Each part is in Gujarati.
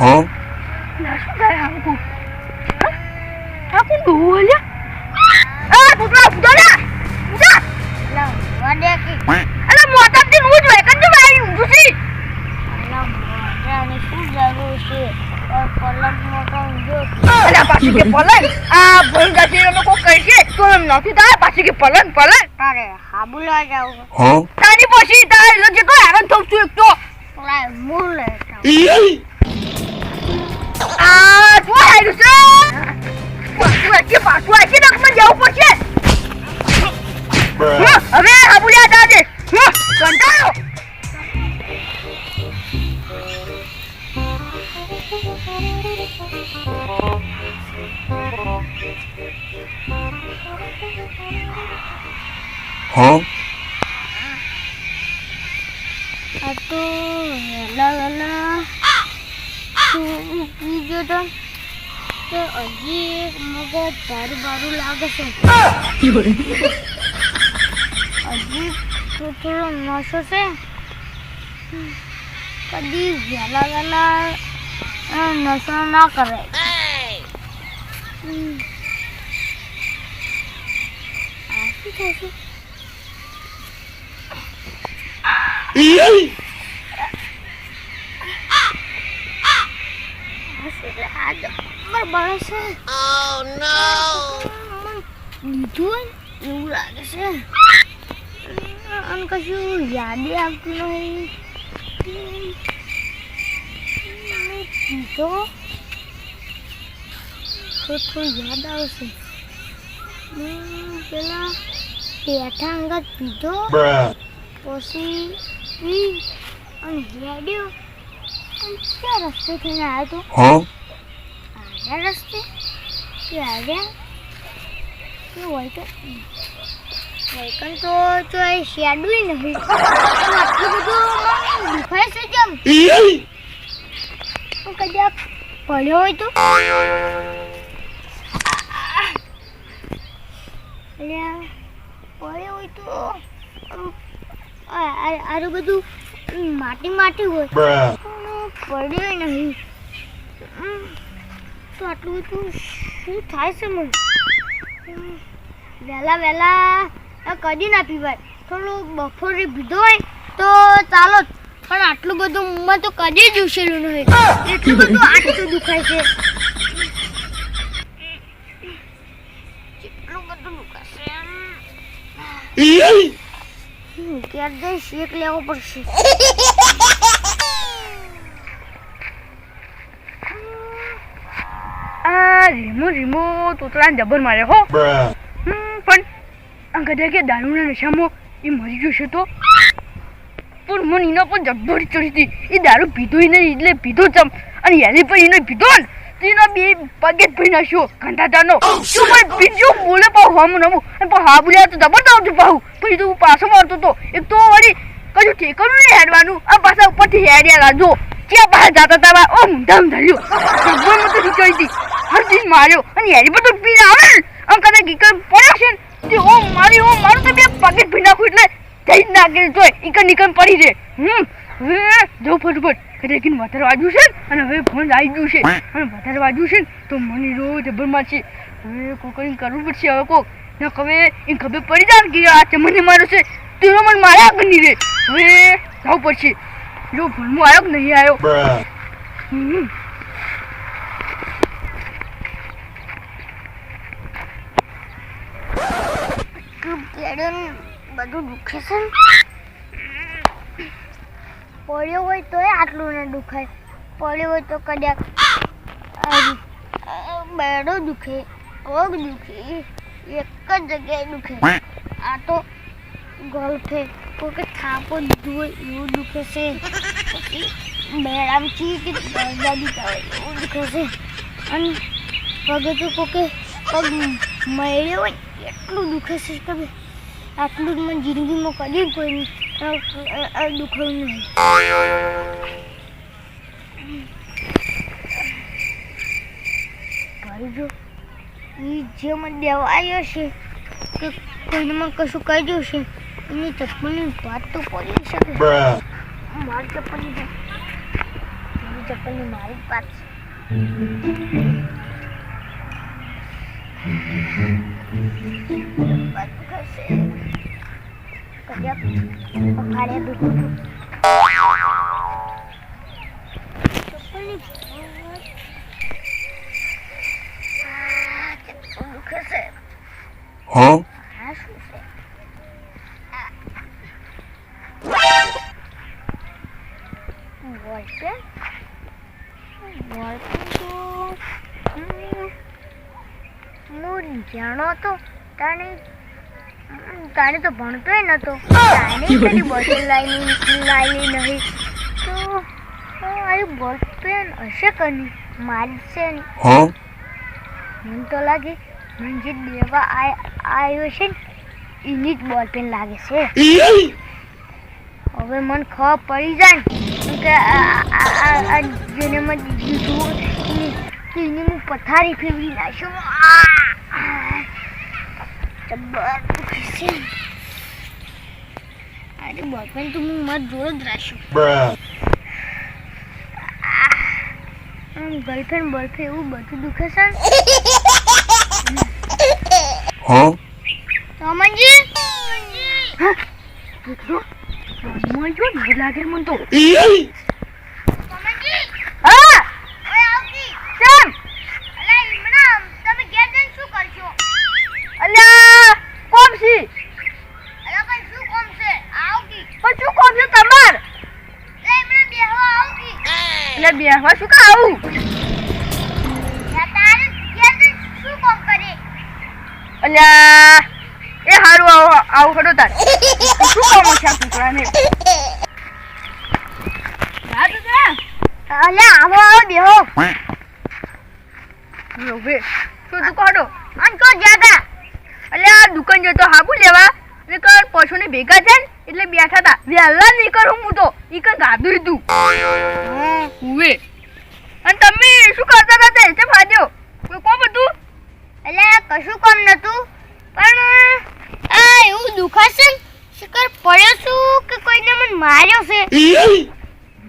Huh? ના શું થાય આ લોકો આ કોણ બહુ અલ્યા આ પુતળા ઉધો ને ઉધો લા વડે કે અરે મોટા થી હું જોઈ કંજુ મારી ઊંધું છે લા મોઢાની શું જરૂર છે ઓર પલક મોટો ઊંધો અરે પાછી કે પલન આ કોઈ કહી છે? તો એમ નથી થાય? પાછી કે પલન પલન તારે હાબુલા જાવ Huh? તારી પછી તારે એટલે જેટલો હેરાન થઉં છું એક તો. લાય મૂળ લે આ શું હેરું છે? પાછું આખી પાછું આખી નખમાં જવું પડશે. હં, હવે આબુલિયા દાદે કંટાળો. તો વહેલા વહેલા શું પી ગયો તો હજી મગજ તારું બારું લાગે છે હજી થોડો નશો છે કદી વહેલા વહેલા અ, ના કરે હમ. આ શું થશે આ જબર બળે છે દીધું હોય ને થોડું યાદ આવશે. પેલા પેઠા અંગત પીધો. પછી અને હેડ્યો અને ક્યાં રસ્તે થઈને આવ્યો હતો આવ્યા રસ્તે? કે આવ્યા? કે હોય તો? વૈકન તો તો એ આટલું બધું દુખાય છે કેમ? કદાચ પડ્યો હોય તો? અલ્યા પડ્યો હોય તો આરું બધું માટી માટી હોય. પડ્યો નહીં. તો આટલું બધું શું થાય છે મને? વહેલા વહેલા કદી ના પીવાય. થોડું બપોરે પીધો હોય તો ચાલો જ. પણ આટલું બધું મમ્મા તો કદી જ ઉછેર્યું નહીં. એટલું બધું આટલું દુખાય છે કેટલું બધું દુખાશે ક્યારે જઈ શેક લેવો પડશે આ રીમો રીમો તોતરાને જબર મારે હો. પણ આ ગધા કે દારૂના નશામાં એ મરી ગયો છે તો? પણ મને એના પર જબ્બર ચડી હતી. એ દારૂ પીધો નહીં, એટલે પીધો ચમ. અને યાદી પર એને પીધો ને. તો એના બે પગે જ ભરી નાખ્યો. ઘંટાટાનો શું ભાઈ બીજું બોલે પાઉં હમ નમુ? પણ હા બોલ્યા તો જબર આવતું પાઉં પછી તો પાછો મારતો તો. એક તો વળી કશું ઠેકાણું નહીં હેડવાનું. આ પાછા ઉપરથી હેડ્યા લાજો ક્યાં બહાર જાતા હતા ઓમ ધમ ધર્યું. જબ્બર મતો નીકળી હતી હરજી માર્યો. અને હેરી બધું પીને આવે ને આમ કદાચ ગીકર પડ્યો છે ને તે ઓમ મારી ઓ મારું તો બે પગે જ ભી નાખું એટલે જઈ જ નાખે તોય. ઈકન નીકન પડી છે હમ. હવે જો ફટફટ કદાચ વધારે વાજ્યું છે અને હવે ફોન આવી ગયું છે અને વધારે વાજ્યું છે તો મને રોજ જબર મારશે હવે કોઈ કંઈ કરવું પડશે હવે કોક. ના હવે એ ખબર પડી જાય કે આ ચમનને મારો છે. તેનો મને માર્યા આગળ નહીં રે હવે જવું પડશે. જો ફોનમાં આવ્યો કે નહીં આવ્યો? હમ. બધું દુખે છે ને? પડ્યો હોય તોય આટલું ને દુખાય. પડ્યો હોય તો કદાચ બેડો દુખે, પગ દુખે, એક જ જગ્યાએ દુખે. આ તો ગળફે કોઈ થાપો ધોય એવું દુખે છે. પછી બેડામથી કે દાદી એવું દુખે છે. અને પગે તો કોકે પગ મળ્યો હોય એટલું દુખે છે કે આટલું જ મને જિંદગીમાં કદી કોઈ નહીં. દુખવું નહીં જો એ જે મને દેવા આવ્યો છે કે કોઈમાં કશું કર્યું છે એની ચપ્પલની વાત તો પડી શકે. મારી ચપ્પલની એની ચપ્પલની મારી જ વાત છે વાત કરશે. કદાચ પખાડે ભેગું થયું. ચપ્પલની વાત. આ ચપ્પલ દુખે છે. Huh? આ શું છે વોલપેન વોલપેન તો હમ, જાણો તો ભણતોય નતો. તાણે પેલી બોટલ લાવી લાવી નહીં. તો આ બોલપેન હશે કની મારી છે નહીં. મને તો લાગે મને જે દેવા આવ્યો છે ને એની જ બોલપેન લાગે છે. હવે મને ખબર પડી જાય ને કે આ- જેને મને દીધું એની હું પથારી ફેરવી નાખ્યો! જબ્બર છે અરે બોલપેન તો હું મારી જોડે જ Bruh. આમ ગર્લફ્રેન્ડ બોયફ્રેન્ડ એવું બધું દુખે છે Huh? રમણજી દીકરો મન જો ને લાગે મને તો રમણજી હા ઓય આવતી કેમ અલા ઈમણા તમે ઘેર જઈને શું કરશો અલ્યા કોમ છે અલા પણ શું કોમ છે આવતી પણ શું કોમ છે તમાર લે ઈમણા બેહવા આવતી એટલે શું કા આવું કરે અલ્યા એ હારું આવો આવું ખડો તાર. શું કામ છે આ હા તો આવો આવો બેહો. હવે શું તું કાઢો અન કો જાગા અલ્યા દુકાન જતો હાબુ લેવા. એટલે કર પશુને ભેગા છે ને એટલે બેઠા હતા. વહેલા નીકળું હું તો. ઈ કઈ ગાધું તું. ઉવે. અને તમે શું કરતા હતા તે ફાદ્યો કોઈ કોમ હતું? અલા કશું કામ નતું પણ આ એવું દુખાશે? ને શિકર પડ્યો છું કે કોઈને મને માર્યો છે?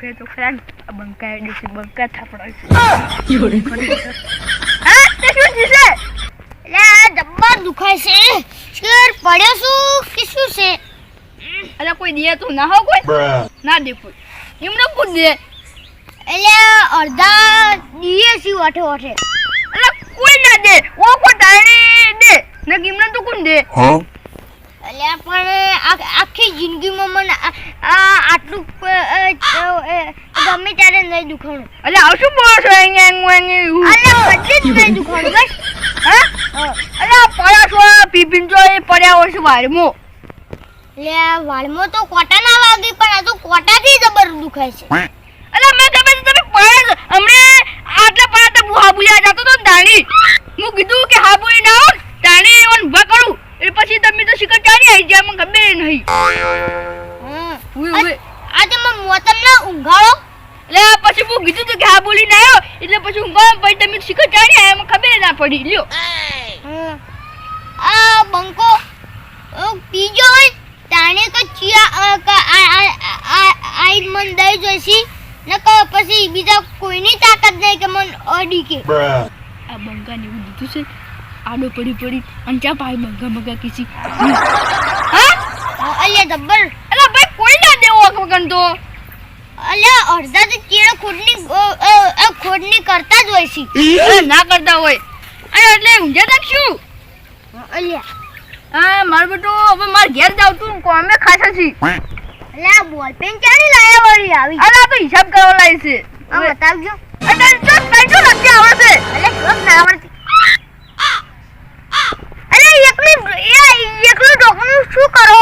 કે તો ખરા બંકા બંકા થાપડા છે હા તે શું થશે એટલે આ ડબ્બા દુખાય છે. શિકર પડ્યો છું કે શું છે? અલ્યા કોઈ દે તું ના હો કોઈ? ના દે કોઈ. એમને પૂછ દે? એટલે અડધા દીએ છે વાઠે ઓઠે અલ્યા કોઈ ના દે. ઓ કો તાણે દે. ને એમને તો કોણ દે? હ? એટલે પણ આખી જિંદગીમાં મને આટલું ગમે ત્યારે નહીં દુખાણું. એટલે આવ શું બોલો છો અહીંયા હું અહીંયા અરે કદી જ નહીં દુખાણું બસ. હા? અલ્યા પડ્યા છો પીપીન છો એ પડ્યા હોય છે વાળમો. એટલે વાળમો તો કોટા ના વાગી પણ આ તો કોટાથી જબર દુખાય છે. છો હમણે આટલા પડ્યા હતા હું હાબુલિયા જતો તો દાણી. હું કીધું કે હાબુલી ના આવો દાણી ઓન ઊભા કરું. એ પછી તમે તો શિકર ચાલી આવી જાય મને ખબર નહીં. હમ. ઉઈ, ઉઈ. આ તમે મોતમ ના ઊંઘાડો એટલે પછી હું કીધું તું કે હા બોલી ના આવ્યો એટલે પછી હું પછી તમે શિકર ચાડી આવ્યા મને ખબર ના પડી. લ્યો. આ બંકો પીજો હોય તાણે તો ચિયા આઈ મન દઈ જોઈશી? નકર પછી બીજા કોઈની તાકાત નહીં કે મન અડી કે આ બંગા ને એવું દીધું છે આડો પડી પડી અને ચા ભાઈ બંગા બંગા કીસી હા. અલ્યા જબ્બર. અલા ભાઈ કોઈ ના દેવો વગન તો? અલ્યા અડધા તો ચીડો ખોડની ખોડની કરતા જ હોય છે. ના કરતા હોય. અરે એટલે ઊંઝા નાખશું અલ્યા. હા મારું બેટું હવે મારે ઘેર જાવ તું કોમે ખાસા છી અલ્યા બોલપેન ચાલી લાયા વળી આવી? અરે તો હિસાબ કરવા લાવી છે. આ બતાવજો. અરે તો પૈસો નથી આવડે છે અલ્યા ના આવડતી. અરે એકલું એ એકલું ઢોકણું શું કરો?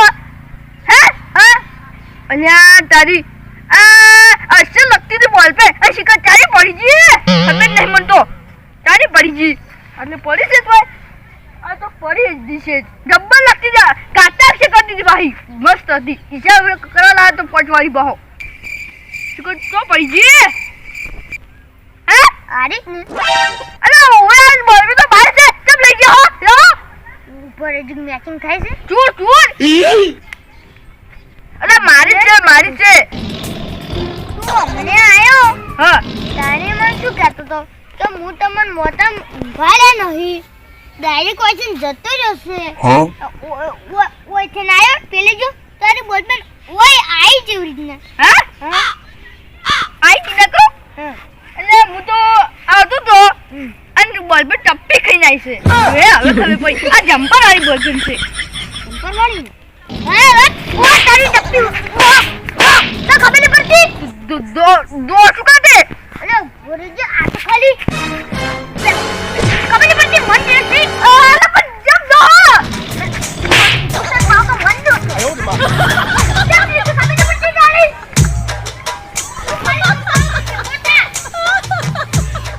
હે? હા? અલ્યા તારી આ અસલ લગતી હતી બોલ પે આ શિકાર તારી પડી ગઈ તમે નહીં મનતો તારી પડી ગઈ? અને પડી છે તો આ તો પડી જ દીશે જબ્બર લગતી જા હતી ભાઈ મસ્ત હતી. હિસાબ કરવા લાવે તો પચવાળી બહો. તો પડી ગઈ કોઈ જતો રહેશે. Huh? ઓયથી આવ્યો પેલે જો તારી બોલપેન ઓય આઈ જેવી રીતના. હા? હા. આઈ તી નકો હા. એટલે હું તો આવતો તો અને બોલ પર ટપ્પી ખાઈને આવી છે. હવે હવે ખબર પડી. આ જમ્પર વાળી બોલ છે? જમ્પર વાળી હા. ઓ તારી ટપ્પી. તો ખબર નહીં પડતી? દો દો દોડ